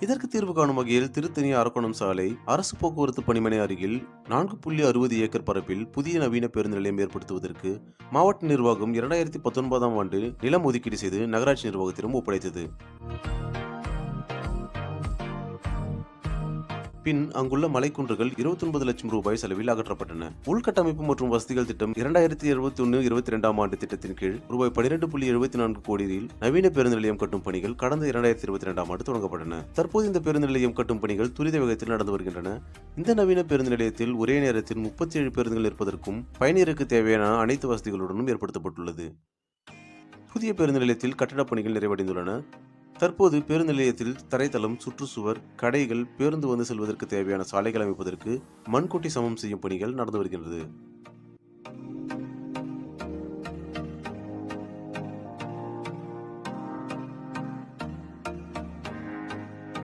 இதற்கு தீர்வு காணும் வகையில் திருத்தணி அரக்கோணம் சாலை அரசு போக்குவரத்து பணிமனை அருகில் நான்கு புள்ளி அறுபது ஏக்கர் பரப்பில் புதிய நவீன பேருந்து நிலையம் ஏற்படுத்துவதற்கு மாவட்ட நிர்வாகம் இரண்டாயிரத்தி பத்தொன்பதாம் ஆண்டு நிலம் ஒதுக்கீடு செய்து நகராட்சி நிர்வாகத்திடம் ஒப்படைத்தது. பின் அங்குள்ள மலைக்குன்றுகள் 29 லட்சம் ரூபாய் செலவில் அகற்றப்பட்டன. உள்கட்டமைப்பு மற்றும் வசதிகள் திட்டம் இரண்டாயிரத்தி இருபத்தி ஒன்று இருபத்தி ரெண்டாம் ஆண்டு திட்டத்தின் கீழ் ரூபாய் பன்னிரெண்டு புள்ளி எழுபத்தி நான்கு கோடியில் நவீன பேருந்து நிலையம் கட்டும் பணிகள் கடந்த இரண்டாயிரத்தி இருபத்தி ரெண்டாம் ஆண்டு தொடங்கப்பட்டன. தற்போது இந்த பேருந்து நிலையம் கட்டும் பணிகள் துரித வேகத்தில் நடந்து வருகின்றன. இந்த நவீன பேருந்து நிலையத்தில் ஒரே நேரத்தில் முப்பத்தி ஏழு பேருந்துகள் இருப்பதற்கும் பயணியருக்கு தேவையான அனைத்து வசதிகளுடனும் ஏற்படுத்தப்பட்டுள்ளது. புதிய பேருந்து நிலையத்தில் கட்டடப் பணிகள் நிறைவடைந்துள்ளன. தற்போது பேருந்து நிலையத்தில் தரைத்தளம் சுற்றுச்சுவர் கடைகள் பேருந்து வந்து செல்வதற்கு தேவையான சாலைகள் அமைப்பதற்கு மண்கொட்டி சமம் செய்யும் பணிகள் நடந்து வருகின்றது.